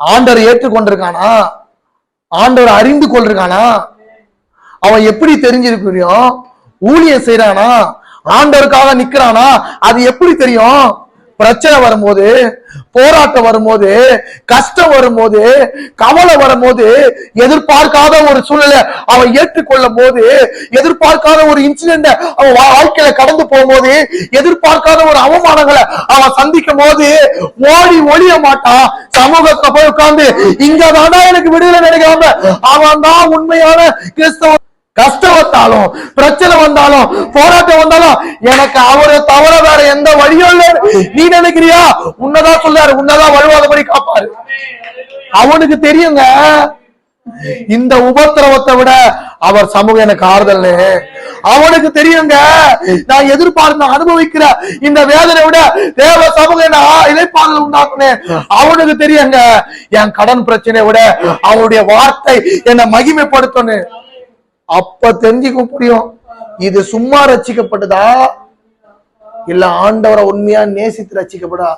ஆண்டவர் ஏற்றுக்கொண்டிருக்கானா? ஆண்டவர் அறிந்து கொண்டிருக்கானா? அவன் எப்படி தெரிஞ்சிருக்க முடியும் ஊழியம் செய்யறானா ஆண்டவருக்காக நிக்கிறானா? அது எப்படி தெரியும்? பிரச்சனை வரும்போது போராட்டம் வரும்போது கஷ்டம் வரும்போது கவலை வரும்போது எதிர்பார்க்காத ஒரு சூழ்நிலை அவன் ஏற்றுக்கொள்ளும் போது எதிர்பார்க்காத ஒரு இன்சிடென்ட அவன் வா- வாழ்க்கையில கடந்து போகும்போது எதிர்பார்க்காத ஒரு அவமானங்களை அவன் சந்திக்கும் போது ஓடி ஒழிய மாட்டான் சமூகத்துல போய் உட்கார்ந்து இங்க எனக்கு விடுதலை நினைக்காம அவன் தான் உண்மையான கிறிஸ்தவ கஷ்டம் வந்தாலும் பிரச்சனை வந்தாலும் போராட்டம் வந்தாலும் எனக்கு அவரை தவிர வேற எந்த வழி நீ நினைக்கிறியா? உன்னதான் சொல்றாரு. உன்னதான் வலுவாதபடி காப்பாரு. அவனுக்கு தெரியுங்க. இந்த உபத்திரவத்தை விட அவர் சமூகம் எனக்கு ஆறுதல் அவனுக்கு தெரியுங்க. நான் எதிர்பார்த்து அனுபவிக்கிற இந்த வேதனை விட தேவ சமூகம் என்ன இழைப்பாளர் உண்டாக்குனேன் அவனுக்கு தெரியுங்க. என் கடன் பிரச்சனையை விட அவனுடைய வார்த்தை என்னை மகிமைப்படுத்தணும் அப்ப தெரிஞ்சுக்க முடியும். இது சும்மா ரச்சிக்கப்பட்டதா இல்ல ஆண்டவரை உண்மையா நேசித்து ரசிக்கப்படா